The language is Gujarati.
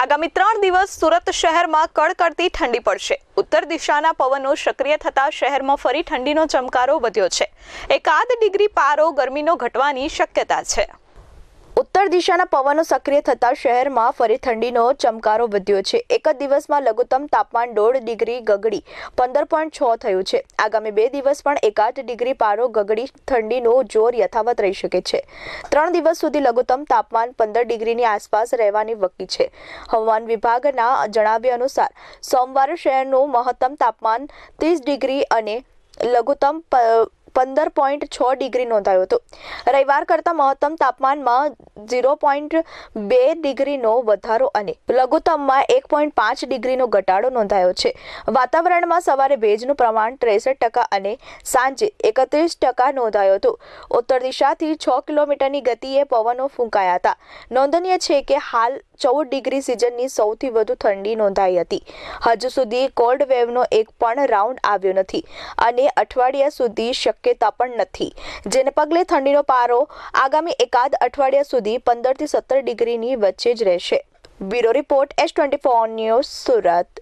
આગામી ત્રણ દિવસ સુરત શહેરમાં કડકડતી ઠંડી પડશે. ઉત્તર દિશાના પવનો સક્રિય થતા શહેરમાં ફરી ઠંડીનો ચમકારો વધ્યો છે. એકાદ ડિગ્રી પારો ગરમીનો ઘટવાની શક્યતા છે. ઉત્તર દિશાના પવનો સક્રિય થતા શહેરમાં ફરી ઠંડીનો ચમકારો વધ્યો છે. એક જ દિવસમાં લઘુત્તમ તાપમાન દોઢ ડિગ્રી ગગડી પંદર પોઈન્ટ છ થયું છે. આગામી બે દિવસ પણ એકાદ ડિગ્રી પારો ગગડી ઠંડીનો જોર યથાવત રહી શકે છે. ત્રણ દિવસ સુધી લઘુત્તમ તાપમાન પંદર ડિગ્રીની આસપાસ રહેવાની વકી છે. હવામાન વિભાગના જણાવ્યા અનુસાર, સોમવારે શહેરનું મહત્તમ તાપમાન ત્રીસ ડિગ્રી અને લઘુત્તમ પંદર પોઈન્ટ છ ડિગ્રી નોંધાયો હતો. રવિવાર કરતાં મહત્તમ તાપમાનમાં ઝીરો પોઈન્ટ બે ડિગ્રીનો વધારો અને લઘુત્તમમાં એક પોઈન્ટ પાંચ ડિગ્રીનો ઘટાડો નોંધાયો છે. વાતાવરણમાં સવારે ભેજનું પ્રમાણ ત્રેસઠ ટકા અને સાંજે એકત્રીસ ટકા નોંધાયો હતો. ઉત્તર દિશાથી છ કિલોમીટરની ગતિએ પવનો ફૂંકાયા હતા. નોંધનીય છે કે હાલ ચૌદ ડિગ્રી સિઝનની સૌથી વધુ ઠંડી નોંધાઈ હતી. હજુ સુધી કોલ્ડ વેવનો એક પણ રાઉન્ડ આવ્યો નથી અને અઠવાડિયા સુધી શક્યતા પણ નથી. જેને પગલે ઠંડીનો પારો આગામી એકાદ અઠવાડિયા સુધી પંદરથી સત્તર ડિગ્રીની વચ્ચે જ રહેશે. Bureau report S twenty four news Surat.